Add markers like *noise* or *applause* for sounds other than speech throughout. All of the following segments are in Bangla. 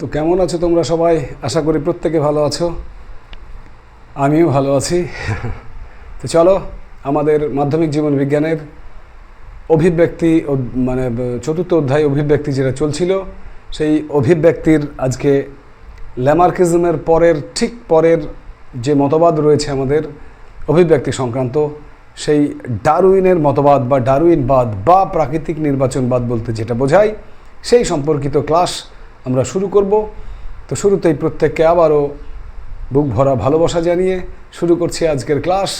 তো কেমন আছো তোমরা সবাই? আশা করি প্রত্যেকে ভালো আছো। আমিও ভালো আছি। তো চলো, আমাদের মাধ্যমিক জীবন বিজ্ঞানের অভিব্যক্তি মানে চতুর্থ অধ্যায় অভিব্যক্তি যেটা চলছিল, সেই অভিব্যক্তির আজকে ল্যামার্কিজমের পরের, ঠিক পরের যে মতবাদ রয়েছে আমাদের অভিব্যক্তি সংক্রান্ত, সেই ডারউইনের মতবাদ বা ডারউইনবাদ বা প্রাকৃতিক নির্বাচনবাদ বলতে যেটা বোঝায়, সেই সম্পর্কিত ক্লাস আমরা শুরু করব। তো শুরুতেই প্রত্যেককে আবারও বুক ভরা ভালোবাসা জানিয়ে শুরু করছি আজকের ক্লাস।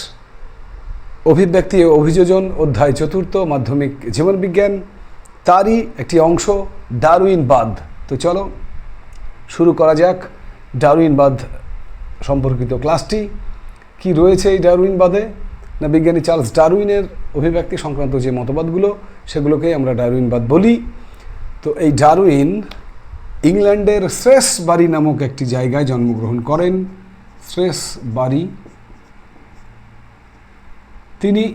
অভিব্যক্তি ও অভিযোজন, অধ্যায় চতুর্থ, মাধ্যমিক জীবনবিজ্ঞান তারই একটি অংশ ডারউইনবাদ তো চলো, শুরু করা যাক ডারউইনবাদ সম্পর্কিত ক্লাসটি। কি রয়েছে এই ডারউইনবাদে না বিজ্ঞানী চার্লস ডারউইনের অভিব্যক্তি সংক্রান্ত যে মতবাদগুলো, সেগুলোকেই আমরা ডারউইনবাদ বলি। তো এই ডারউইন ইংল্যান্ডের শ্রেস বাড়ি নামক একটি জায়গায় জন্মগ্রহণ করেন। শ্রেস বাড়ি তিনি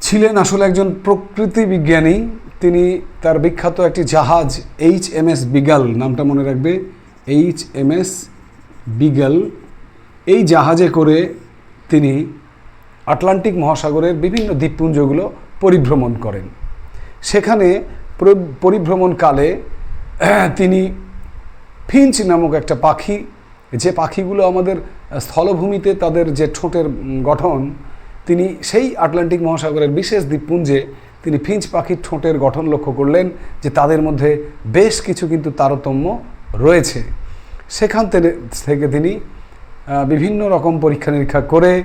ছিলেন আসলে একজন প্রকৃতি বিজ্ঞানী। তিনি তার বিখ্যাত একটি জাহাজ এইচ এম এস বিগাল নামটা মনে রাখবে। H M S Beagle. এই জাহাজে করে তিনি আটলান্টিক মহাসাগরের বিভিন্ন দ্বীপপুঞ্জগুলো পরিভ্রমণ করেন। সেখানে পরিভ্রমণকালে, *clears throat* তিনি ফিঞ্চ নামক একটা পাখি, যে পাখিগুলো আমাদের স্থলভূমিতে তাদের যে ঠোঁটের গঠন, তিনি সেই আটলান্টিক মহাসাগরের বিশেষ দ্বীপপুঞ্জে তিনি ফিঞ্চ পাখির ঠোঁটের গঠন লক্ষ্য করলেন যে তাদের মধ্যে বেশ কিছু কিন্তু তারতম্য রয়েছে। সেখান থেকে- তিনি বিভিন্ন রকম পরীক্ষা নিরীক্ষা করে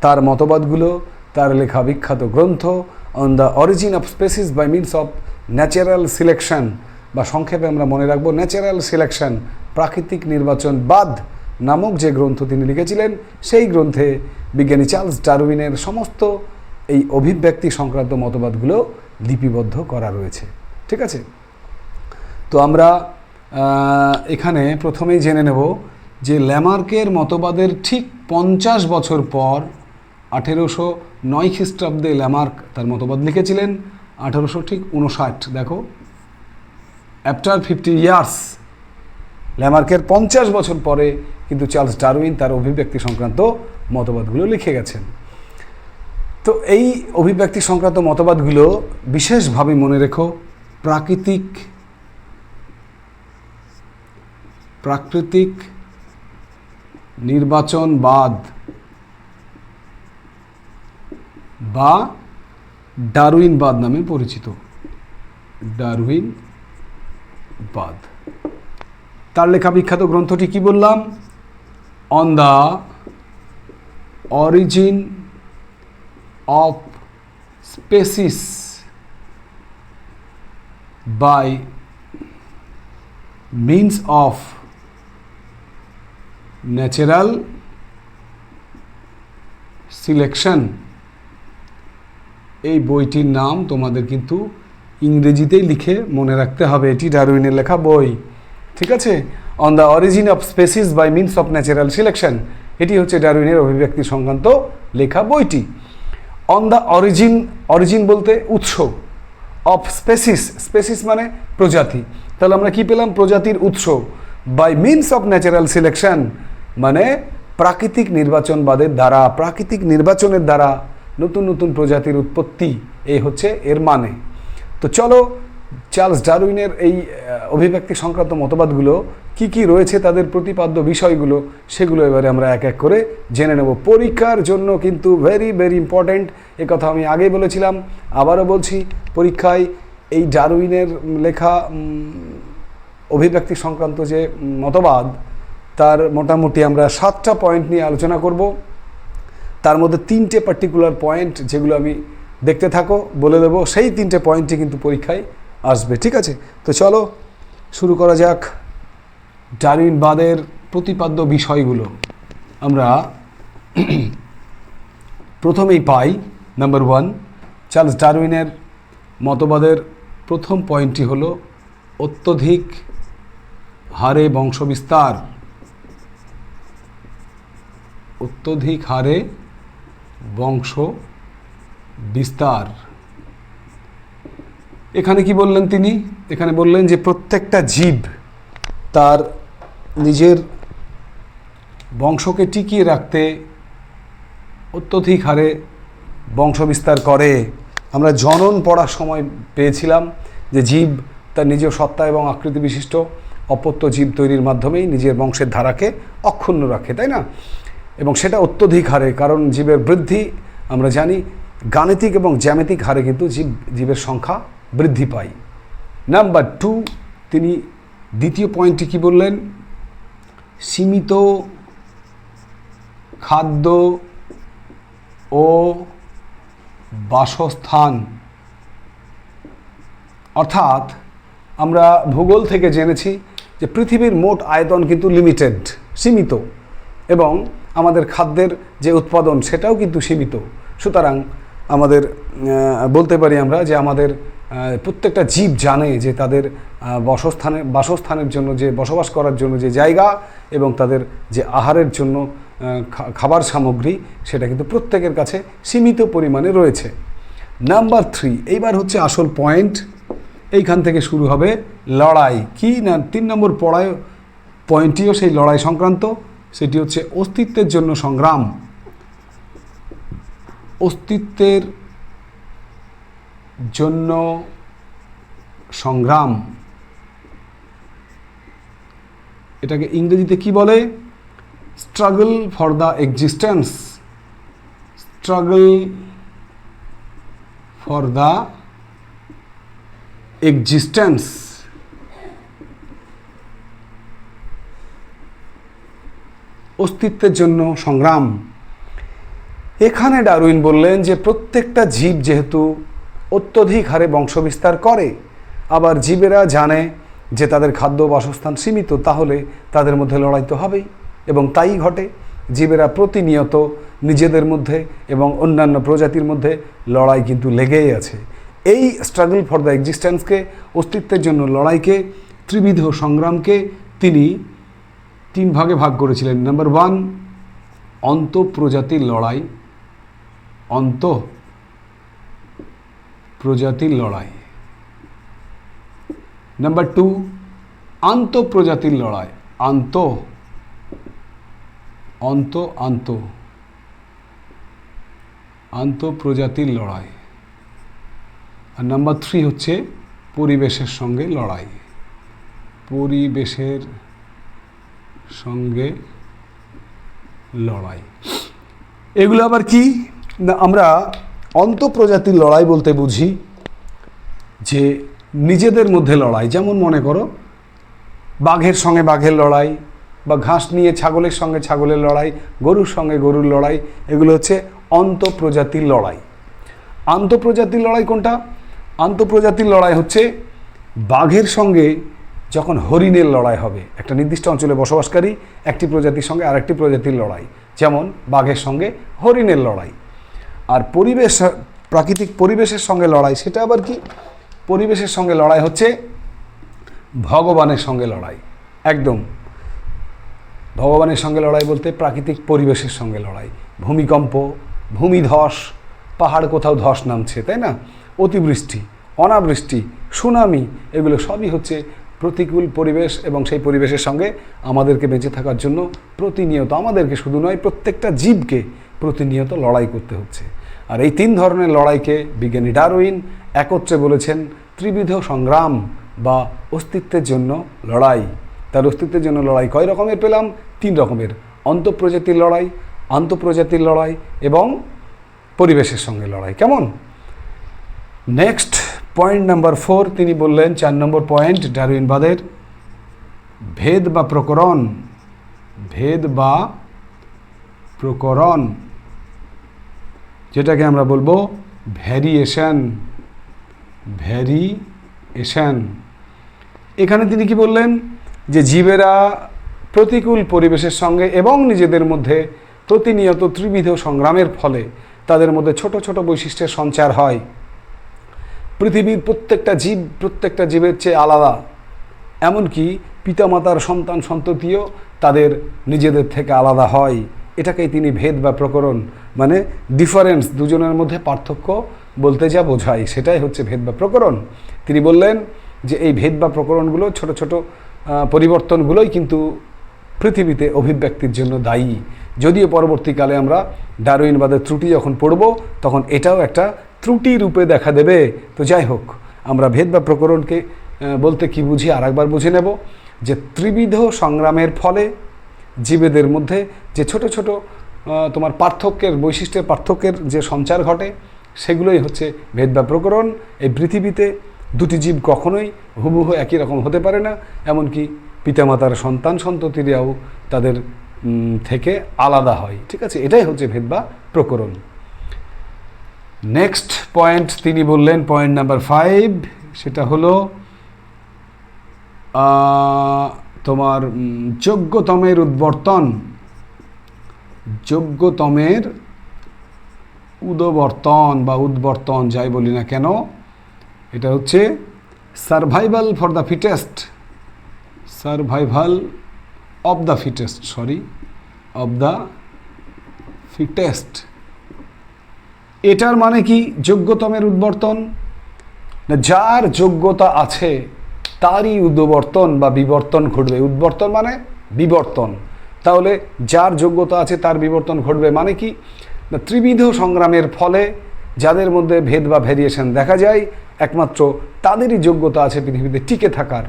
তার মতবাদগুলো, তার লেখা বিখ্যাত গ্রন্থ on the origin of species by means of natural selection বা সংক্ষেপে আমরা মনে রাখব ন্যাচারাল সিলেকশন, প্রাকৃতিক নির্বাচন বাদ নামক যে গ্রন্থ তিনি লিখেছিলেন, সেই গ্রন্থে বিজ্ঞানী চার্লস ডারউইনের সমস্ত এই অভিব্যক্তি সংক্রান্ত মতবাদগুলো লিপিবদ্ধ করা রয়েছে। ঠিক আছে? তো আমরা এখানে প্রথমেই জেনে নেব যে ল্যামার্কের মতবাদের ঠিক পঞ্চাশ বছর পর আঠেরোশো নয় খ্রিস্টাব্দে ল্যামার্ক তার মতবাদ লিখেছিলেন। আঠেরোশো ঠিক উনষাট, দেখো। অ্যাফটার ফিফটি ইয়ার্স ল্যামার্কের পঞ্চাশ বছর পরে কিন্তু চার্লস ডারউইন তার অভিব্যক্তি সংক্রান্ত মতবাদগুলো লিখে গেছেন। তো এই অভিব্যক্তি সংক্রান্ত মতবাদগুলো বিশেষভাবে মনে রেখো, প্রাকৃতিক প্রাকৃতিক নির্বাচনবাদ বা ডারউইনবাদ নামে পরিচিত। ডারউইনবাদ তার লেখা বিখ্যাত গ্রন্থটি কি বললাম? On the origin of species by means of natural selection এই বইটির নাম তোমাদের কিন্তু ইংরেজিতেই লিখে মনে রাখতে হবে। এটি ডারউইনের লেখা বই। ঠিক আছে? On the origin of species by means of natural selection এটি হচ্ছে ডারউইনের অভিব্যক্তি সংক্রান্ত লেখা বইটি। অন দ্য অরিজিন অরিজিন বলতে উৎস। অফ স্পেসিস স্পেসিস মানে প্রজাতি। তাহলে আমরা কি পেলাম? প্রজাতির উৎস। By means of natural selection মানে প্রাকৃতিক নির্বাচনবাদের দ্বারা, প্রাকৃতিক নির্বাচনের দ্বারা। নতুন নতুন প্রজাতির উৎপত্তি এই হচ্ছে এর মানে। তো চলো চার্লস ডারউইনের এই অভিব্যক্তি সংক্রান্ত মতবাদগুলো, কি কি রয়েছে তাদের প্রতিপাদ্য বিষয়গুলো, সেগুলো এবারে আমরা এক এক করে জেনে নেব। পরীক্ষার জন্য কিন্তু ভেরি ভেরি ইম্পর্ট্যান্ট এ কথা আমি আগেই বলেছিলাম, আবারও বলছি, পরীক্ষায় এই ডারউইনের লেখা অভিব্যক্তি সংক্রান্ত যে মতবাদ, তার মোটামুটি আমরা সাতটা পয়েন্ট নিয়ে আলোচনা করব। তার মধ্যে তিনটে পার্টিকুলার পয়েন্ট যেগুলো আমি দেখতে থাকো, বলে দেবো, সেই তিনটে পয়েন্টই কিন্তু পরীক্ষায় আসবে, ঠিক আছে? তো চলো, শুরু করা যাক ডারউইনবাদের প্রতিপাদ্য বিষয়গুলো। আমরা *clears throat* প্রথমেই পাই নাম্বার ওয়ান চার্লস ডারউইনের মতবাদের প্রথম পয়েন্টটি হলো অত্যধিক হারে বংশবিস্তার। অত্যধিক হারে বংশ, বিস্তার। এখানে কি বললেন তিনি? এখানে বললেন যে প্রত্যেকটা জীব তার নিজের বংশকে টিকিয়ে রাখতে অত্যধিক হারে বংশ বিস্তার করে। আমরা জনন পড়ার সময় পেয়েছিলাম যে জীব তার নিজের সত্তা এবং আকৃতি বিশিষ্ট, অপত্য জীব তৈরির মাধ্যমেই নিজের বংশের ধারাকে অক্ষুণ্ণ রাখে, তাই না? এবং সেটা অত্যধিক হারে, কারণ জীবের বৃদ্ধি, আমরা জানি, গাণিতিক এবং জ্যামিতিক হারে কিন্তু জীব, জীবের সংখ্যা বৃদ্ধি পায়। নাম্বার টু তিনি দ্বিতীয় পয়েন্টটি কি বললেন? সীমিত খাদ্য ও বাসস্থান। অর্থাৎ, আমরা ভূগোল থেকে জেনেছি যে পৃথিবীর মোট আয়তন কিন্তু লিমিটেড সীমিত। এবং আমাদের খাদ্যের যে উৎপাদন, সেটাও কিন্তু সীমিত। সুতরাং আমাদের বলতে পারি আমরা যে আমাদের প্রত্যেকটা জীব জানে যে তাদের বসস্থানে, বাসস্থানের জন্য যে, বসবাস করার জন্য যে জায়গা এবং তাদের যে আহারের জন্য খাবার সামগ্রী, সেটা কিন্তু প্রত্যেকের কাছে সীমিত পরিমাণে রয়েছে। নাম্বার থ্রি, এইবার হচ্ছে আসল পয়েন্ট। এইখান থেকে শুরু হবে লড়াই। কি না, তিন নম্বর পড়ায়, পয়েন্টটিও সেই লড়াই সংক্রান্ত। সেটি হচ্ছে অস্তিত্বের জন্য সংগ্রাম। অস্তিত্বের জন্য সংগ্রাম। এটাকে ইংরেজিতে কি বলে? Struggle for the existence struggle for the existence অস্তিত্বের জন্য সংগ্রাম। এখানে ডারউইন বললেন যে প্রত্যেকটা জীব যেহেতু অত্যধিক হারে বংশবিস্তার করে, আবার জীবেরা জানে যে তাদের খাদ্য বাসস্থান সীমিত, তাহলে তাদের মধ্যে লড়াই তো হবেই। এবং তাই ঘটে, জীবেরা প্রতিনিয়ত নিজেদের মধ্যে এবং অন্যান্য প্রজাতির মধ্যে লড়াই কিন্তু লেগেই আছে। এই স্ট্রাগল ফর দ্য এক্সিস্টেন্সকে অস্তিত্বের জন্য লড়াইকে, ত্রিবিধ সংগ্রামকে তিনি তিন ভাগে ভাগ করেছিলেন। নাম্বার ওয়ান অন্ত প্রজাতির লড়াই। অন্ত প্রজাতির লড়াই। নাম্বার টু আন্ত প্রজাতির লড়াই। আন্ত, অন্ত, আন্ত। আন্ত প্রজাতির লড়াই। আর নাম্বার থ্রি হচ্ছে পরিবেশের সঙ্গে লড়াই। পরিবেশের সঙ্গে লড়াই। এগুলো আবার কি? না, আমরা অন্তঃপ্রজাতির লড়াই বলতে বুঝি যে নিজেদের মধ্যে লড়াই। যেমন মনে করো, বাঘের সঙ্গে বাঘের লড়াই বা ঘাস নিয়ে ছাগলের সঙ্গে ছাগলের লড়াই, গরুর সঙ্গে গরুর লড়াই, এগুলো হচ্ছে অন্তঃপ্রজাতির লড়াই। আন্তঃপ্রজাতির লড়াই কোনটা? আন্তঃপ্রজাতির লড়াই হচ্ছে বাঘের সঙ্গে যখন হরিণের লড়াই হবে, একটা নির্দিষ্ট অঞ্চলে বসবাসকারী একটি প্রজাতির সঙ্গে আরেকটি প্রজাতির লড়াই, যেমন বাঘের সঙ্গে হরিণের লড়াই। আর পরিবেশ, প্রাকৃতিক পরিবেশের সঙ্গে লড়াই, সেটা আবার কি? পরিবেশের সঙ্গে লড়াই হচ্ছে ভগবানের সঙ্গে লড়াই, একদম। ভগবানের সঙ্গে লড়াই বলতে প্রাকৃতিক পরিবেশের সঙ্গে লড়াই, ভূমিকম্প, ভূমিধস, পাহাড় কোথাও ধস নামছে, তাই না? অতিবৃষ্টি, অনাবৃষ্টি, সুনামি, এগুলো সবই হচ্ছে প্রতিকূল পরিবেশ এবং সেই পরিবেশের সঙ্গে আমাদেরকে বেঁচে থাকার জন্য প্রতিনিয়ত, আমাদেরকে শুধু নয়, প্রত্যেকটা জীবকে প্রতিনিয়ত লড়াই করতে হচ্ছে। আর এই তিন ধরনের লড়াইকে বিজ্ঞানী ডারউইন একত্রে বলেছেন, ত্রিবিধ সংগ্রাম বা অস্তিত্বের জন্য লড়াই। তার অস্তিত্বের জন্য লড়াই কয় রকমের পেলাম? তিন রকমের। অন্তঃপ্রজাতির লড়াই, আন্তঃপ্রজাতির লড়াই এবং পরিবেশের সঙ্গে লড়াই। কেমন? নেক্সট পয়েন্ট নাম্বার ফোর তিনি বললেন, চার নম্বর পয়েন্ট ডারউইনবাদের ভেদ বা প্রকরণ, ভেদ বা প্রকরণ, যেটাকে আমরা বলব ভ্যারিয়েশন ভ্যারিয়েশন। এখানে তিনি কি বললেন? যে জীবেরা প্রতিকূল পরিবেশের সঙ্গে এবং নিজেদের মধ্যে প্রতিনিয়ত ত্রিবিধ সংগ্রামের ফলে তাদের মধ্যে ছোট ছোট বৈশিষ্ট্যের সঞ্চার হয়। পৃথিবীর প্রত্যেকটা জীব, প্রত্যেকটা জীবের চেয়ে আলাদা। এমনকি পিতামাতার সন্তান সন্ততিও তাদের নিজেদের থেকে আলাদা হয়। এটাকেই তিনি ভেদ বা প্রকরণ মানে ডিফারেন্স দুজনের মধ্যে পার্থক্য বলতে যা বোঝায়, সেটাই হচ্ছে ভেদ বা প্রকরণ। তিনি বললেন যে এই ভেদ বা প্রকরণগুলো ছোট ছোট পরিবর্তনগুলোই কিন্তু পৃথিবীতে অভিব্যক্তির জন্য দায়ী। যদিও পরবর্তীকালে আমরা ডারউইনবাদের ত্রুটি যখন পড়ব, তখন এটাও একটা ত্রুটি রূপে দেখা দেবে। তো যাই হোক, আমরা ভেদ বা প্রকরণকে বলতে কি বুঝি আর একবার বুঝে নেব যে ত্রিবিধ সংগ্রামের ফলে জীবেদের মধ্যে যে ছোট ছোট তোমার পার্থক্যের বৈশিষ্ট্যের পার্থক্যের যে সঞ্চার ঘটে, সেগুলোই হচ্ছে ভেদ বা প্রকরণ। এই পৃথিবীতে দুটি জীব কখনোই হুবহু একই রকম হতে পারে না, এমনকি পিতামাতার সন্তান সন্ততিরাও তাদের থেকে আলাদা হয়। ঠিক আছে? এটাই হচ্ছে ভেদ বা প্রকরণ। নেক্সট পয়েন্ট তিনি বললেন পয়েন্ট নাম্বার ফাইভ সেটা হলো তোমার যোগ্যতমের উদ্বর্তন। যোগ্যতমের উদবর্তন বা উদ্বর্তন যাই বলি না কেন, এটা হচ্ছে survival for the fittest survival of the fittest sorry of the fittest এটার মানে কি যোগ্যতমের উদ্বর্তন? না, যার যোগ্যতা আছে, তারই উদ্বর্তন বা বিবর্তন ঘটবে। উদ্বর্তন মানে বিবর্তন। তাহলে যার যোগ্যতা আছে, তার বিবর্তন ঘটবে মানে কি? না, ত্রিবিধ সংগ্রামের ফলে যাদের মধ্যে ভেদ বা ভেরিয়েশন দেখা যায়, একমাত্র তাদেরই যোগ্যতা আছে পৃথিবীতে টিকে থাকার।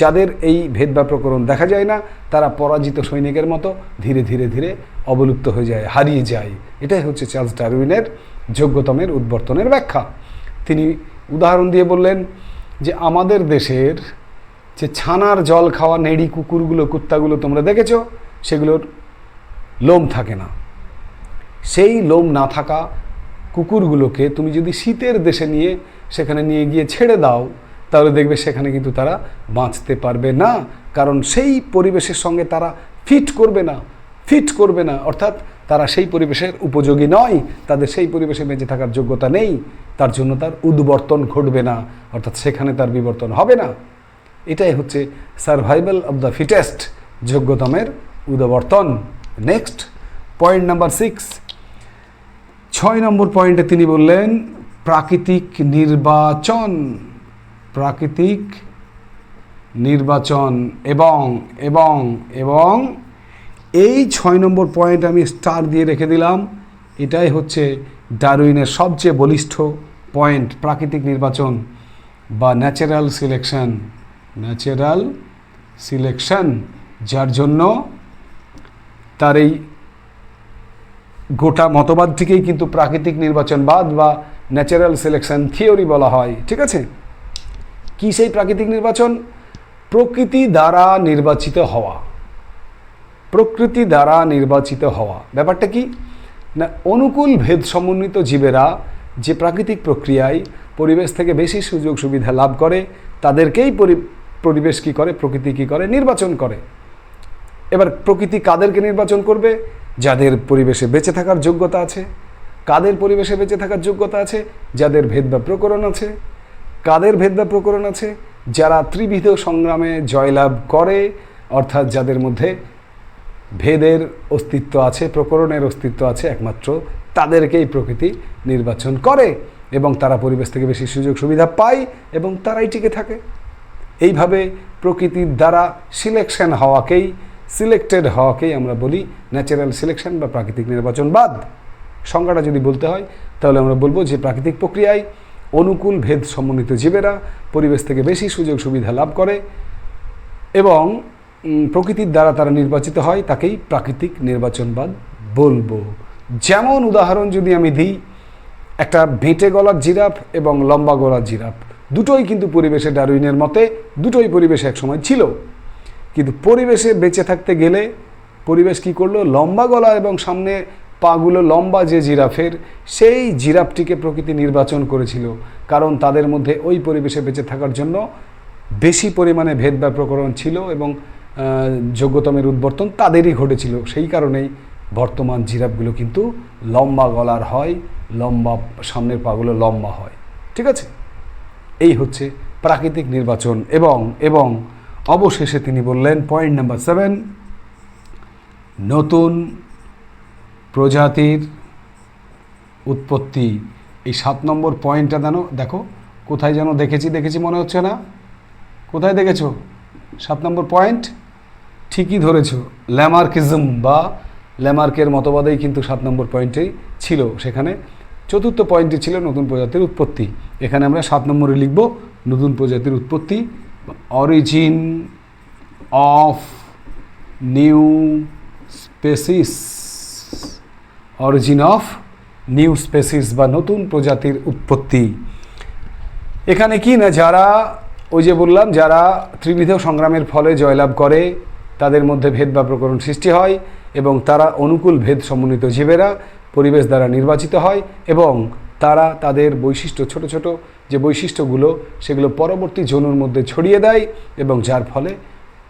যাদের এই ভেদ বা প্রকরণ দেখা যায় না, তারা পরাজিত সৈনিকের মতো ধীরে ধীরে ধীরে অবলুপ্ত হয়ে যায়, হারিয়ে যায়। এটাই হচ্ছে চার্লস ডারউইনের যোগ্যতমের উদ্বর্তনের ব্যাখ্যা। তিনি উদাহরণ দিয়ে বললেন যে, আমাদের দেশের যে ছানার জল খাওয়া নেড়ি কুকুরগুলো, কুত্তাগুলো তোমরা দেখেছ, সেগুলোর লোম থাকে না। সেই লোম না থাকা কুকুরগুলোকে তুমি যদি শীতের দেশে নিয়ে, সেখানে নিয়ে গিয়ে ছেড়ে দাও, তাহলে দেখবে সেখানে কিন্তু তারা বাঁচতে পারবে না। কারণ সেই পরিবেশের সঙ্গে তারা ফিট করবে না, ফিট করবে না। অর্থাৎ তারা সেই পরিবেশের উপযোগী নয়, তাদের সেই পরিবেশে বেঁচে থাকার যোগ্যতা নেই, তার জন্য তার উদ্বর্তন ঘটবে না, অর্থাৎ সেখানে তার বিবর্তন হবে না। এটাই হচ্ছে সার্ভাইভাল অব দ্য ফিটেস্ট যোগ্যতমের উদবর্তন। নেক্সট পয়েন্ট নাম্বার সিক্স ছয় নম্বর পয়েন্টে তিনি বললেন, প্রাকৃতিক নির্বাচন প্রাকৃতিক নির্বাচন এবং এবং এবং এই ছয় নম্বর পয়েন্ট আমি স্টার দিয়ে রেখে দিলাম। এটাই হচ্ছে ডারউইনের সবচেয়ে বলিষ্ঠ পয়েন্ট প্রাকৃতিক নির্বাচন বা ন্যাচারাল সিলেকশন ন্যাচারাল সিলেকশন যার জন্য তার এই গোটা মতবাদটিকেই কিন্তু প্রাকৃতিক নির্বাচনবাদ বা ন্যাচারাল সিলেকশন থিওরি বলা হয়, ঠিক আছে? কি সেই প্রাকৃতিক নির্বাচন? প্রকৃতি দ্বারা নির্বাচিত হওয়া। প্রকৃতি দ্বারা নির্বাচিত হওয়া। ব্যাপারটা কি? না, অনুকূল ভেদ সমন্বিত জীবেরা যে প্রাকৃতিক প্রক্রিয়ায় পরিবেশ থেকে বেশি সুযোগ সুবিধা লাভ করে, তাদেরকেই পরি- পরিবেশ কী করে, প্রকৃতি কী করে? নির্বাচন করে। এবার প্রকৃতি কাদেরকে নির্বাচন করবে? যাদের পরিবেশে বেঁচে থাকার যোগ্যতা আছে। কাদের পরিবেশে বেঁচে থাকার যোগ্যতা আছে? যাদের ভেদ বা প্রকরণ আছে। কাদের ভেদ বা প্রকরণ আছে? যারা ত্রিবিধ সংগ্রামে জয়লাভ করে, অর্থাৎ যাদের মধ্যে ভেদের অস্তিত্ব আছে, প্রকরণের অস্তিত্ব আছে, একমাত্র তাদেরকেই প্রকৃতি নির্বাচন করে এবং তারা পরিবেশ থেকে বেশি সুযোগ সুবিধা পায় এবং তারাই টিকে থাকে। এইভাবে প্রকৃতির দ্বারা সিলেকশন হওয়াকেই সিলেক্টেড হওয়াকেই আমরা বলি ন্যাচারাল সিলেকশন বা প্রাকৃতিক নির্বাচনবাদ সংজ্ঞাটা যদি বলতে হয়, তাহলে আমরা বলব যে প্রাকৃতিক প্রক্রিয়ায় অনুকূল ভেদ সমন্বিত জীবেরা পরিবেশ থেকে বেশি সুযোগ সুবিধা লাভ করে এবং প্রকৃতির দ্বারা তারা নির্বাচিত হয়, তাকেই প্রাকৃতিক নির্বাচনবাদ বলব। যেমন উদাহরণ যদি আমি দিই, একটা ভেঁটে গলার জিরাফ এবং লম্বা গলার জিরাফ, দুটোই কিন্তু পরিবেশে ডারউইনের মতে, দুটোই পরিবেশে একসময় ছিল। কিন্তু পরিবেশে বেঁচে থাকতে গেলে পরিবেশ কি করল? লম্বা গলা এবং সামনে পাগুলো লম্বা যে জিরাফের, সেই জিরাফটিকে প্রকৃতি নির্বাচন করেছিল। কারণ তাদের মধ্যে ওই পরিবেশে বেঁচে থাকার জন্য বেশি পরিমাণে ভেদ বা প্রকরণ ছিল এবং যোগ্যতমের উদ্বর্তন তাদেরই ঘটেছিল। সেই কারণেই বর্তমান জিরাফগুলো কিন্তু লম্বা গলার হয়, লম্বা সামনের পাগুলো লম্বা হয়। ঠিক আছে? এই হচ্ছে প্রাকৃতিক নির্বাচন এবং এবং অবশেষে তিনি বললেন পয়েন্ট নাম্বার সেভেন নতুন প্রজাতির উৎপত্তি। এই সাত নম্বর পয়েন্টটা দেন দেখো, কোথায় যেন দেখেছি দেখেছি মনে হচ্ছে না। কোথায় দেখেছ? সাত নম্বর পয়েন্ট ঠিকই ধরেছ। ল্যামার্কিজম বা ল্যামার্কের মতবাদেই কিন্তু সাত নম্বর পয়েন্টেই ছিল সেখানে। চতুর্থ পয়েন্টটি ছিল নতুন প্রজাতির উৎপত্তি। এখানে আমরা সাত নম্বরে লিখব নতুন প্রজাতির উৎপত্তি, origin of new species. Origin of new species বা নতুন প্রজাতির উৎপত্তি। এখানে কি না, যারা ওই যে বললাম, যারা ত্রিবিধ সংগ্রামের ফলে জয়লাভ করে তাদের মধ্যে ভেদ বা প্রকরণ সৃষ্টি হয় এবং তারা অনুকূল ভেদ সমন্বিত জীবেরা পরিবেশ দ্বারা নির্বাচিত হয় এবং তারা তাদের বৈশিষ্ট্য ছোট ছোট যে বৈশিষ্ট্যগুলো সেগুলো পরবর্তী জনুর মধ্যে ছড়িয়ে দেয় এবং যার ফলে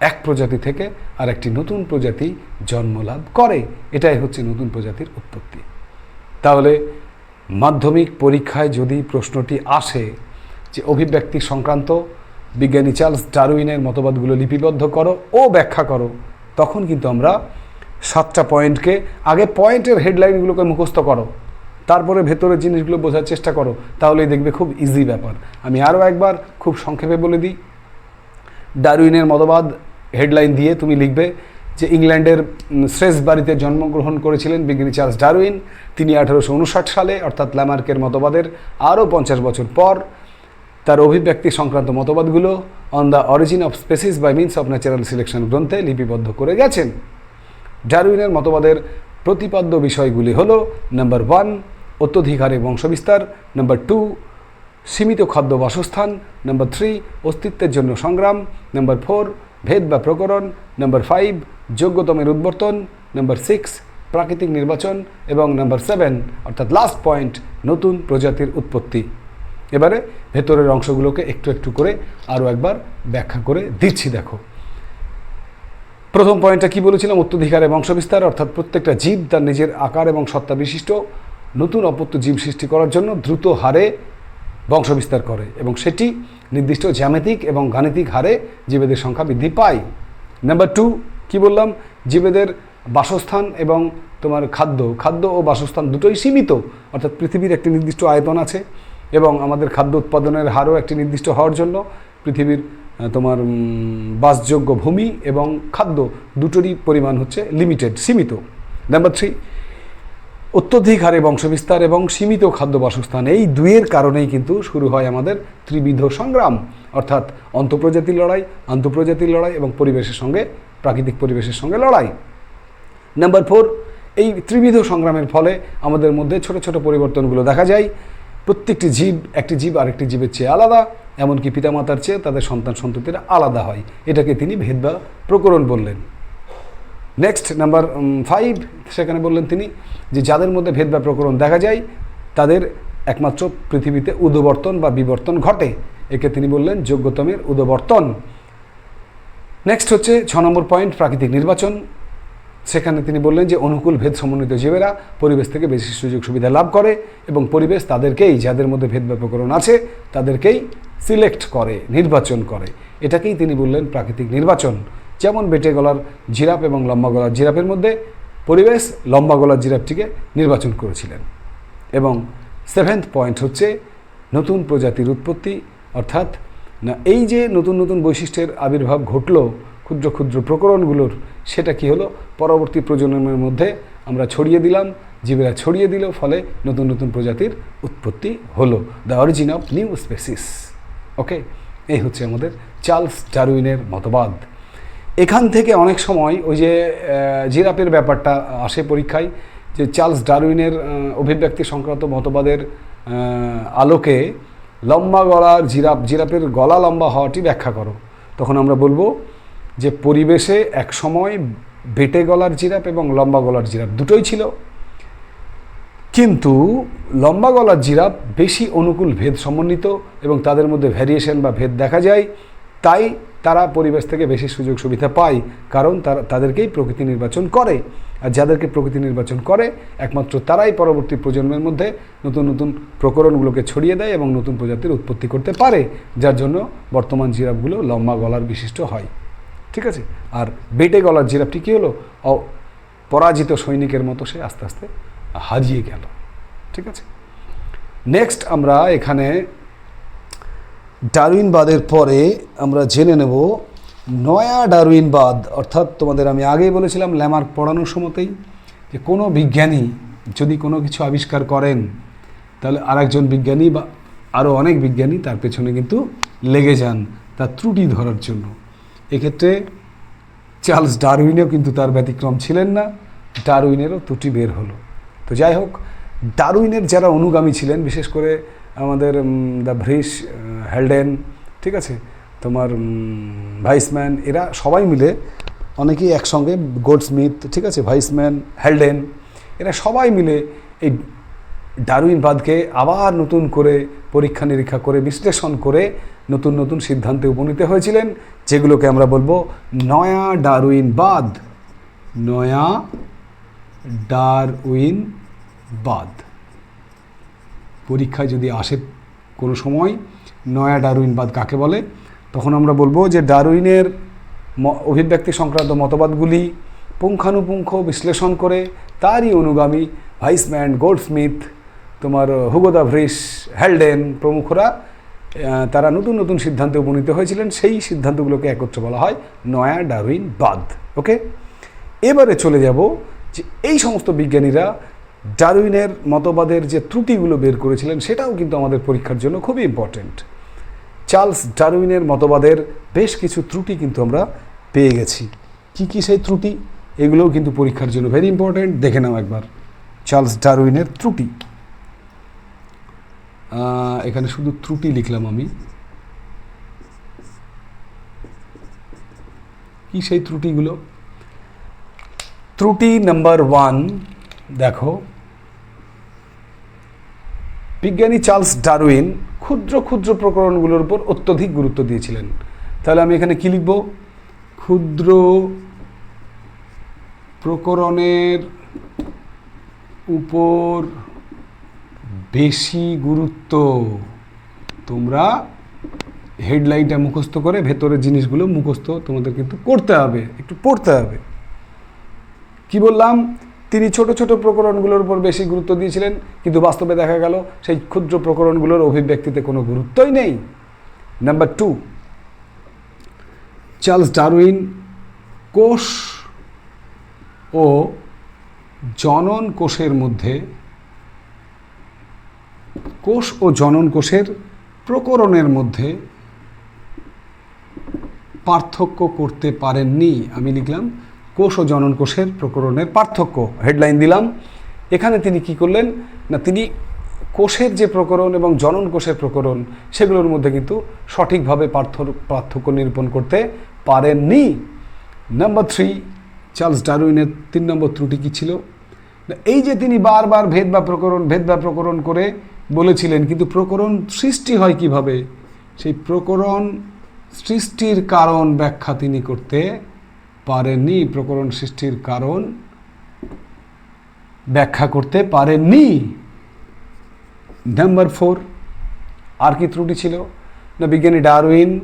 এক প্রজাতি থেকে আর একটি নতুন প্রজাতি জন্ম লাভ করে। এটাই হচ্ছে নতুন প্রজাতির উৎপত্তি। তাহলে মাধ্যমিক পরীক্ষায় যদি প্রশ্নটি আসে যে অভিব্যক্তি সংক্রান্ত বিজ্ঞানী চার্লস ডারউইনের মতবাদগুলো লিপিবদ্ধ করো ও ব্যাখ্যা করো। তখন কিন্তু আমরা সাতটা পয়েন্টকে আগে পয়েন্টের হেডলাইনগুলোকে মুখস্থ করো। তারপরে ভেতরের জিনিসগুলো বোঝার চেষ্টা করো। তাহলেই দেখবে খুব ইজি ব্যাপার। আমি আরও একবার খুব সংক্ষেপে বলে দিই। ডারউইনের মতবাদ হেডলাইন দিয়ে তুমি লিখবে যে ইংল্যান্ডের শ্রেস বাড়িতে জন্মগ্রহণ করেছিলেন বিজ্ঞানী চার্লস ডারউইন। তিনি আঠারোশো উনষাট সালে, অর্থাৎ ল্যামার্কের মতবাদের আরও পঞ্চাশ বছর পর তার অভিব্যক্তি সংক্রান্ত মতবাদগুলো on the origin of species by means of natural selection গ্রন্থে লিপিবদ্ধ করে গেছেন। ডারউইনের মতবাদের প্রতিপাদ্য বিষয়গুলি হলো নাম্বার ওয়ান অত্যধিকারে বংশবিস্তার নাম্বার টু সীমিত খাদ্য বাসস্থান নাম্বার থ্রি অস্তিত্বের জন্য সংগ্রাম নাম্বার ফোর ভেদ বা প্রকরণ নাম্বার ফাইভ যোগ্যতমের উদ্বর্তন নাম্বার সিক্স প্রাকৃতিক নির্বাচন, এবং নাম্বার সেভেন অর্থাৎ লাস্ট পয়েন্ট নতুন প্রজাতির উৎপত্তি। এবারে ভেতরের অংশগুলোকে একটু একটু করে আরও একবার ব্যাখ্যা করে দিচ্ছি, দেখো। প্রথম পয়েন্টটা কি বলেছিলাম? উত্তরাধিকারে বংশবিস্তার অর্থাৎ প্রত্যেকটা জীব তার নিজের আকার এবং সত্তা বিশিষ্ট। নতুন অপত্য জীব সৃষ্টি করার জন্য দ্রুত হারে বংশবিস্তার করে এবং সেটি নির্দিষ্ট জ্যামিতিক এবং গাণিতিক হারে জীবেদের সংখ্যা বৃদ্ধি পায়। নাম্বার টু কি বললাম? জীবেদের বাসস্থান এবং তোমার খাদ্য। খাদ্য ও বাসস্থান দুটোই সীমিত, অর্থাৎ পৃথিবীর একটি নির্দিষ্ট আয়তন আছে। এবং আমাদের খাদ্য উৎপাদনের হারও একটি নির্দিষ্ট হওয়ার জন্য পৃথিবীর তোমার বাসযোগ্য ভূমি এবং খাদ্য দুটোরই পরিমাণ হচ্ছে লিমিটেড সীমিত। নাম্বার থ্রি অত্যধিক হারে বংশবিস্তার এবং সীমিত খাদ্য বাসস্থান। এই দুইয়ের কারণেই কিন্তু শুরু হয় আমাদের ত্রিবিধ সংগ্রাম, অর্থাৎ অন্তঃপ্রজাতির লড়াই, আন্তঃপ্রজাতির লড়াই এবং পরিবেশের সঙ্গে, প্রাকৃতিক পরিবেশের সঙ্গে লড়াই। নাম্বার ফোর এই ত্রিবিধ সংগ্রামের ফলে আমাদের মধ্যে ছোট ছোট পরিবর্তনগুলো দেখা যায়। প্রত্যেকটি জীব, একটি জীব আরেকটি জীবের চেয়ে আলাদা, এমনকি পিতামাতার চেয়ে তাদের সন্তান সন্ততিরা আলাদা হয়। এটাকে তিনি ভেদ বা প্রকরণ বললেন। নেক্সট নাম্বার ফাইভ সেখানে বললেন তিনি যে যাদের মধ্যে ভেদ বা প্রকরণ দেখা যায়, তাদের একমাত্র পৃথিবীতে উদবর্তন বা বিবর্তন ঘটে। একে তিনি বললেন যোগ্যতমের উদবর্তন। নেক্সট হচ্ছে ছ নম্বর পয়েন্ট প্রাকৃতিক নির্বাচন। সেখানে তিনি বললেন যে অনুকূল ভেদ সমন্বিত জীবেরা পরিবেশ থেকে বেশি সুযোগ সুবিধা লাভ করে এবং পরিবেশ তাদেরকেই, যাদের মধ্যে ভেদ ব্যাপকরণ আছে, তাদেরকেই সিলেক্ট করে, নির্বাচন করে। এটাকেই তিনি বললেন প্রাকৃতিক নির্বাচন। যেমন বেটে গলার জিরাফ এবং লম্বা গলার জিরাফের মধ্যে পরিবেশ লম্বা গলার জিরাফটিকে নির্বাচন করেছিলেন। এবং সেভেন্থ পয়েন্ট হচ্ছে নতুন প্রজাতির উৎপত্তি, অর্থাৎ না, এই যে নতুন নতুন বৈশিষ্ট্যের আবির্ভাব ঘটলো ক্ষুদ্র ক্ষুদ্র প্রকরণগুলোর সেটা কি হলো? পরবর্তী প্রজন্মের মধ্যে আমরা ছড়িয়ে দিলাম জীবেরা ছড়িয়ে দিল ফলে নতুন নতুন প্রজাতির উৎপত্তি হলো। The origin of new species okay এই হচ্ছে আমাদের চার্লস ডারউইনের মতবাদ। এখান থেকে অনেক সময় ওই যে আহ, জিরাফের ব্যাপারটা আসে পরীক্ষায় যে চার্লস ডারউইনের অভিব্যক্তি সংক্রান্ত মতবাদের আলোকে লম্বা গলার জিরাফ জিরাফের গলা লম্বা হওয়াটি ব্যাখ্যা করো। তখন আমরা বলব যে পরিবেশে এক সময় বেটে গলার জিরাফ এবং লম্বা গলার জিরাফ দুটোই ছিল। কিন্তু লম্বা গলার জিরাফ বেশি অনুকূল ভেদ সমন্বিত এবং তাদের মধ্যে ভ্যারিয়েশন বা ভেদ দেখা যায়, তাই তারা পরিবেশ থেকে বেশি সুযোগ সুবিধা পায়, কারণ তারা, তাদেরকেই প্রকৃতি নির্বাচন করে। আর যাদেরকে প্রকৃতি নির্বাচন করে, একমাত্র তারাই পরবর্তী প্রজন্মের মধ্যে নতুন নতুন প্রকরণগুলোকে ছড়িয়ে দেয় এবং নতুন প্রজাতির উৎপত্তি করতে পারে, যার জন্য বর্তমান জিরাফগুলো লম্বা গলার বিশিষ্ট হয়। ঠিক আছে? আর বেটে গলার জিরাফটি কী হলো? পরাজিত সৈনিকের মতো সে আস্তে আস্তে হারিয়ে গেল। ঠিক আছে? নেক্সট আমরা এখানে ডারউইনবাদের পরে আমরা জেনে নেব নয়া ডারউইনবাদ, অর্থাৎ তোমাদের আমি আগেই বলেছিলাম ল্যামার্ক পড়ানোর সময়তেই যে কোনো বিজ্ঞানী যদি কোনো কিছু আবিষ্কার করেন, তাহলে আরেকজন বিজ্ঞানী বা আরও অনেক বিজ্ঞানী তার পেছনে কিন্তু লেগে যান, তার ত্রুটি ধরার জন্য। এক্ষেত্রে চার্লস ডারউইনেও কিন্তু তার ব্যতিক্রম ছিলেন না, ডারউইনেরও ত্রুটি বের হলো। তো যাই হোক, ডারউইনের যারা অনুগামী ছিলেন, বিশেষ করে আমাদের দ্য ভ্রিস হেলডেন ঠিক আছে? তোমার ভাইসম্যান এরা সবাই মিলে অনেকেই একসঙ্গে গোল্ডস্মিথ ঠিক আছে? ভাইসম্যান হেলডেন এরা সবাই মিলে এই ডারউইনবাদকে আবার নতুন করে পরীক্ষা নিরীক্ষা করে, বিশ্লেষণ করে নতুন নতুন সিদ্ধান্তে উপনীত হয়েছিলেন, যেগুলোকে আমরা বলব নয়া ডারউইনবাদ। নয়া ডারউইনবাদ। পরীক্ষায় যদি আসে কোনো সময়, নয়া ডারউইনবাদ কাকে বলে? তখন আমরা বলব যে ডারউইনের অভিব্যক্তি সংক্রান্ত মতবাদগুলি পুঙ্খানুপুঙ্খ বিশ্লেষণ করে তারই অনুগামী ভাইসম্যান গোল্ডস্মিথ, তোমার হুগোদা ভ্রিস, হেলডেন প্রমুখরা তারা নতুন নতুন সিদ্ধান্তে উপনীত হয়েছিলেন। সেই সিদ্ধান্তগুলোকে একত্র বলা হয় নয়া ডারউইনবাদ ওকে? এবারে চলে যাব যে এই সমস্ত বিজ্ঞানীরা ডারউইনের মতবাদের যে ত্রুটিগুলো বের করেছিলেন, সেটাও কিন্তু আমাদের পরীক্ষার জন্য খুবই ইম্পর্ট্যান্ট চার্লস ডারউইনের মতবাদের বেশ কিছু ত্রুটি কিন্তু আমরা পেয়ে গেছি। কি কি সেই ত্রুটি? এগুলোও কিন্তু পরীক্ষার জন্য ভেরি ইম্পর্ট্যান্ট দেখে নাও একবার। চার্লস ডারউইনের ত্রুটি। এখানে শুধু ত্রুটি লিখলাম আমি। কি সেই ত্রুটিগুলো? ত্রুটি নাম্বার ওয়ান, দেখো। বিজ্ঞানী চার্লস ডারউইন ক্ষুদ্র ক্ষুদ্র প্রকরণগুলোর উপর অত্যধিক গুরুত্ব দিয়েছিলেন। তাহলে আমি এখানে কি লিখব? ক্ষুদ্র প্রকরণের উপর বেশি গুরুত্ব, তোমরা হেডলাইনটা মুখস্থ করে ভেতরের জিনিসগুলো মুখস্থ তোমাদের কিন্তু করতে হবে, একটু পড়তে হবে। কি বললাম? তিনি ছোট ছোট প্রকরণগুলোর উপর বেশি গুরুত্ব দিয়েছিলেন, কিন্তু বাস্তবে দেখা গেল সেই ক্ষুদ্র প্রকরণগুলোর অভিব্যক্তিতে কোনো গুরুত্বই নেই। নাম্বার টু চার্লস ডারউইন কোষ ও জনন কোষের মধ্যে কোষ ও জনন কোষের প্রকরণের মধ্যে পার্থক্য করতে পারেননি। আমি লিখলাম, কোষ ও জনন কোষের প্রকরণের পার্থক্য। হেডলাইন দিলাম। এখানে তিনি কি করলেন? না, তিনি কোষের যে প্রকরণ এবং জনন কোষের প্রকরণ, সেগুলোর মধ্যে কিন্তু সঠিকভাবে পার্থ- পার্থক্য নিরূপণ করতে পারেননি। নাম্বার থ্রি চার্লস ডারউইনের তিন নম্বর ত্রুটি কী ছিল? এই যে তিনি বারবার ভেদ বা প্রকরণ, ভেদ বা প্রকরণ করে বলেছিলেন, কিন্তু প্রকরণ সৃষ্টি হয় কীভাবে? সেই প্রকরণ সৃষ্টির কারণ ব্যাখ্যা তিনি করতে পারেননি, প্রকরণ সৃষ্টির কারণ ব্যাখ্যা করতে পারেননি। নাম্বার ফোর, আর কি ত্রুটি ছিল? না, বিজ্ঞানী ডারউইন,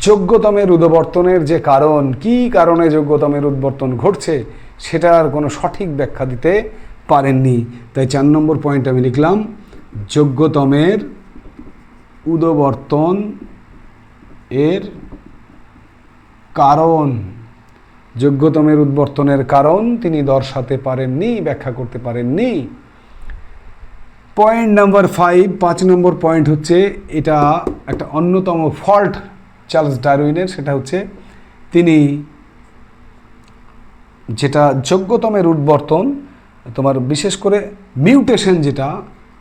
যোগ্যতমের উদবর্তনের যে কারণ, কি কারণে যোগ্যতমের উদ্বর্তন ঘটছে, সেটার কোনো সঠিক ব্যাখ্যা দিতে পারেননি। তাই চার নম্বর পয়েন্ট আমি লিখলাম যোগ্যতমের উদবর্তন এর কারণ। যোগ্যতমের উদ্বর্তনের কারণ তিনি দর্শাতে পারেননি, ব্যাখ্যা করতে পারেননি। পয়েন্ট নাম্বার ফাইভ পাঁচ নম্বর পয়েন্ট হচ্ছে এটা একটা অন্যতম ফল্ট চার্লস ডারউইনের সেটা হচ্ছে তিনি যেটা যোগ্যতমের উদ্বর্তন, তোমার বিশেষ করে মিউটেশন যেটা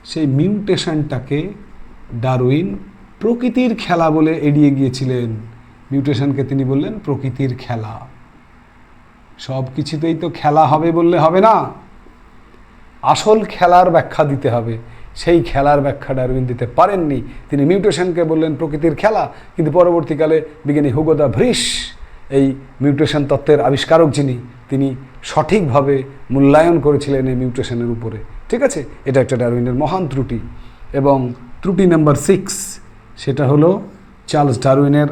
সেই মিউটেশনটাকে ডারউইন প্রকৃতির খেলা বলে এড়িয়ে গিয়েছিলেন। মিউটেশনকে তিনি বললেন প্রকৃতির খেলা। সব কিছুতেই তো খেলা হবে বললে হবে না। আসল খেলার ব্যাখ্যা দিতে হবে। সেই খেলার ব্যাখ্যা ডারউইন দিতে পারেননি। তিনি মিউটেশনকে বললেন প্রকৃতির খেলা। কিন্তু পরবর্তীকালে বিজ্ঞানী হুগোদা ভ্রিস এই মিউটেশন তত্ত্বের আবিষ্কারক যিনি, তিনি সঠিকভাবে মূল্যায়ন করেছিলেন এই মিউটেশনের উপরে। ঠিক আছে? এটা একটা ডারউইনের মহান ত্রুটি। এবং ত্রুটি নাম্বার সিক্স, সেটা হলো চার্লস ডারউইনের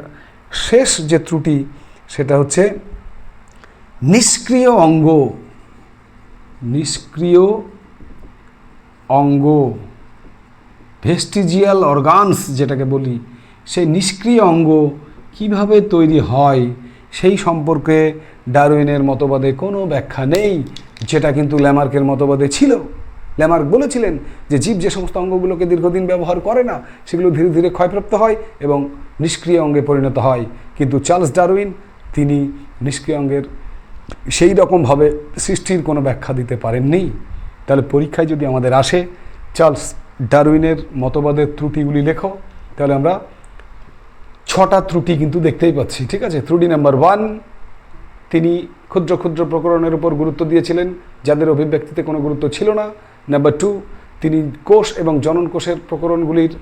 শেষ যে ত্রুটি, সেটা হচ্ছে নিষ্ক্রিয় অঙ্গ। নিষ্ক্রিয় অঙ্গ। ভেস্টিজিয়াল অর্গানস যেটাকে বলি, সেই নিষ্ক্রিয় অঙ্গ কীভাবে তৈরি হয়? সেই সম্পর্কে ডারউইনের মতবাদে কোনো ব্যাখ্যা নেই, যেটা কিন্তু ল্যামার্কের মতবাদে ছিল। ল্যামার্ক বলেছিলেন যে জীব যে সমস্ত অঙ্গগুলোকে দীর্ঘদিন ব্যবহার করে না, সেগুলো ধীরে ধীরে ক্ষয়প্রাপ্ত হয় এবং নিষ্ক্রিয় অঙ্গে পরিণত হয়। কিন্তু চার্লস ডারউইন, তিনি নিষ্ক্রিয় অঙ্গের সেই রকমভাবে সৃষ্টির কোনো ব্যাখ্যা দিতে পারেননি। তাহলে পরীক্ষায় যদি আমাদের আসে, চার্লস ডারউইনের মতবাদের ত্রুটিগুলি লেখো, তাহলে আমরা ছটা ত্রুটি কিন্তু দেখতেই পাচ্ছি, ঠিক আছে? ত্রুটি নাম্বার ওয়ান, তিনি ক্ষুদ্র ক্ষুদ্র প্রকরণের উপর গুরুত্ব দিয়েছিলেন, যাদের অভিব্যক্তিতে কোনো গুরুত্ব ছিল না। নাম্বার টু, তিনি কোষ এবং জনন কোষের প্রকরণগুলির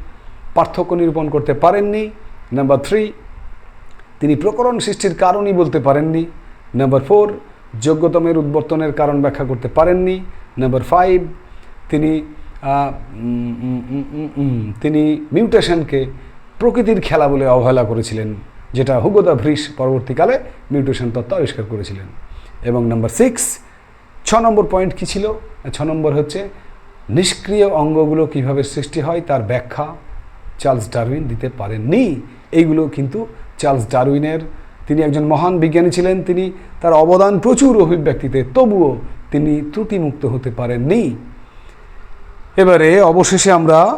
পার্থক্য নিরূপণ করতে পারেননি। নাম্বার থ্রি, তিনি প্রকরণ সৃষ্টির কারণই বলতে পারেননি। নাম্বার ফোর, যোগ্যতমের উদ্বর্তনের কারণ ব্যাখ্যা করতে পারেননি। নাম্বার ফাইভ, তিনি তিনি মিউটেশনকে প্রকৃতির খেলা বলে অবহেলা করেছিলেন, যেটা হুগোদা ভ্রিস পরবর্তীকালে মিউটেশন তত্ত্ব আবিষ্কার করেছিলেন। এবং নাম্বার সিক্স, ছ নম্বর পয়েন্ট কী ছিল? ছ নম্বর হচ্ছে, নিষ্ক্রিয় অঙ্গগুলো কীভাবে সৃষ্টি হয় তার ব্যাখ্যা চার্লস ডারউইন দিতে পারেননি। এইগুলো কিন্তু চার্লস ডারউইনের, তিনি একজন মহান বিজ্ঞানী ছিলেন, তিনি তার অবদান প্রচুর অভিব্যক্তিতে, তবুও তিনি ত্রুটিমুক্ত হতে পারেননি। এবারে অবশেষে আমরা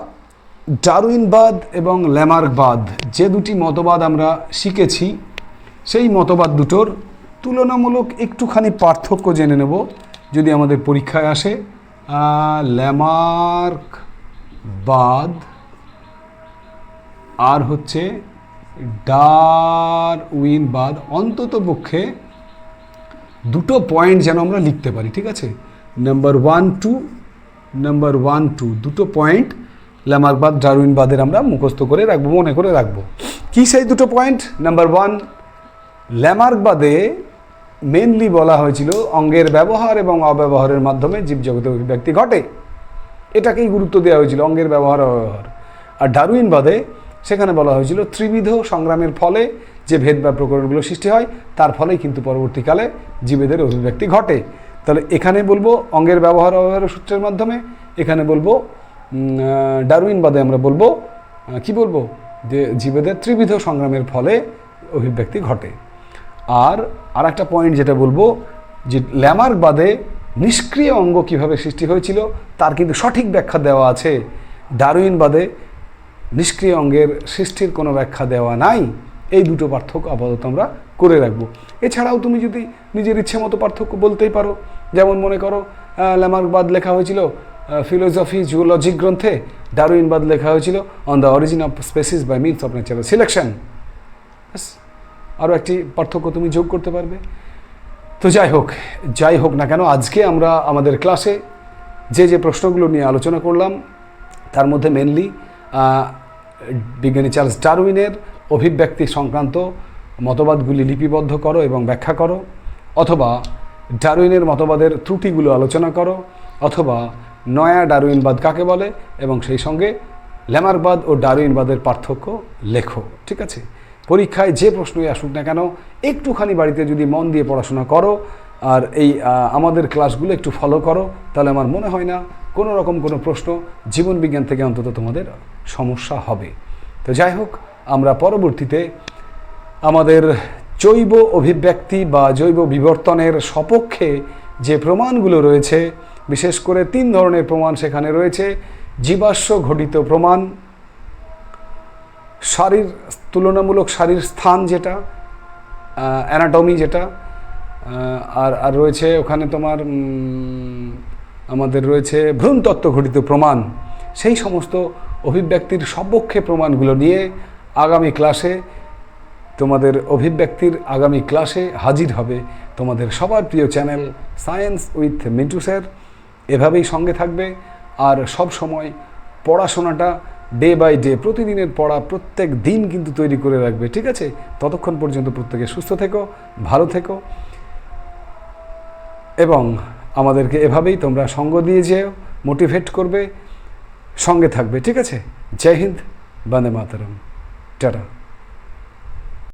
ডারউইনবাদ এবং ল্যামার্কবাদ, যে দুটি মতবাদ আমরা শিখেছি, সেই মতবাদ দুটোর তুলনামূলক একটুখানি পার্থক্য জেনে নেব, যদি আমাদের পরীক্ষায় আসে। ল্যামার্কবাদ, আর হচ্ছে ডারউইনবাদ অন্তত পক্ষে দুটো পয়েন্ট যেন আমরা লিখতে পারি, ঠিক আছে? Number one two, number one two, দুটো পয়েন্ট ল্যামার্কবাদ ডারউইনবাদের আমরা মুখস্থ করে রাখব, মনে করে রাখব। কি সেই দুটো পয়েন্ট নাম্বার ওয়ান ল্যামার্কবাদে মেনলি বলা হয়েছিল অঙ্গের ব্যবহার এবং অব্যবহারের মাধ্যমে জীবজগতে অভিব্যক্তি ঘটে। এটাকেই গুরুত্ব দেওয়া হয়েছিল, অঙ্গের ব্যবহার, অব্যবহার। আর ডারউইনবাদে সেখানে বলা হয়েছিল ত্রিবিধ সংগ্রামের ফলে যে ভেদ বা প্রকরণগুলো সৃষ্টি হয়, তার ফলেই কিন্তু পরবর্তীকালে জীবেদের অভিব্যক্তি ঘটে। তাহলে এখানে বলব অঙ্গের ব্যবহার অব্যবহারের সূত্রের মাধ্যমে, এখানে বলব ডারউইনবাদে আমরা বলব কি বলব? যে জীবেদের ত্রিবিধ সংগ্রামের ফলে অভিব্যক্তি ঘটে। আর আর একটা পয়েন্ট যেটা বলব, যে ল্যামার্ক বাদে নিষ্ক্রিয় অঙ্গ কীভাবে সৃষ্টি হয়েছিল, তার কিন্তু সঠিক ব্যাখ্যা দেওয়া আছে। ডারউইন বাদে নিষ্ক্রিয় অঙ্গের সৃষ্টির কোনো ব্যাখ্যা দেওয়া নাই। এই দুটো পার্থক্য আপাতত আমরা করে রাখব। এছাড়াও তুমি যদি নিজের ইচ্ছে মতো পার্থক্য বলতেই পারো, যেমন মনে করো ল্যামার্কবাদ লেখা হয়েছিল ফিলোসফি জুওলজি গ্রন্থে ডারউইনবাদ লেখা হয়েছিল on the origin of species by means of natural selection আরও একটি পার্থক্য তুমি যোগ করতে পারবে। তো যাই হোক যাই হোক না কেন, আজকে আমরা আমাদের ক্লাসে যে যে প্রশ্নগুলো নিয়ে আলোচনা করলাম, তার মধ্যে মেনলি বিজ্ঞানী চার্লস ডারউইনের অভিব্যক্তি সংক্রান্ত মতবাদগুলি লিপিবদ্ধ করো এবং ব্যাখ্যা করো, অথবা ডারউইনের মতবাদের ত্রুটিগুলো আলোচনা করো, অথবা নয়া ডারুইনবাদ কাকে বলে? এবং সেই সঙ্গে ল্যামারবাদ ও ডারুইনবাদের পার্থক্য লেখো, ঠিক আছে? পরীক্ষায় যে প্রশ্নই আসুক না কেন, একটুখানি বাড়িতে যদি মন দিয়ে পড়াশোনা করো আর এই আমাদের ক্লাসগুলো একটু ফলো করো, তাহলে আমার মনে হয় না কোনো রকম কোনো প্রশ্ন জীবন বিজ্ঞান থেকে অন্তত তোমাদের সমস্যা হবে। তো যাই হোক, আমরা পরবর্তীতে আমাদের জৈব অভিব্যক্তি বা জৈব বিবর্তনের সপক্ষে যে প্রমাণগুলো রয়েছে বিশেষ করে তিন ধরনের প্রমাণ সেখানে রয়েছে। জীবাশ্ম ঘটিত প্রমাণ, শারীর, তুলনামূলক শারীর স্থান যেটা অ্যানাটমি যেটা আর আর রয়েছে ওখানে তোমার আমাদের রয়েছে ভ্রূণতত্ত্ব ঘটিত প্রমাণ। সেই সমস্ত অভিব্যক্তির সপক্ষে প্রমাণগুলো নিয়ে আগামী ক্লাসে তোমাদের অভিব্যক্তির আগামী ক্লাসে হাজির হবে তোমাদের সবার প্রিয় channel science with Mintu sir. এভাবেই সঙ্গে থাকবে। আর সব সময় পড়াশোনাটা ডে বাই ডে প্রতিদিনের পড়া প্রত্যেক দিন কিন্তু তৈরি করে রাখবে, ঠিক আছে? ততক্ষণ পর্যন্ত প্রত্যেকে সুস্থ থেকো, ভালো থেকো। এবং আমাদেরকে এভাবেই তোমরা সঙ্গ দিয়ে যেও মোটিভেট করবে, সঙ্গে থাকবে, ঠিক আছে? জয় হিন্দ, বন্দে মাতরম। টাটা।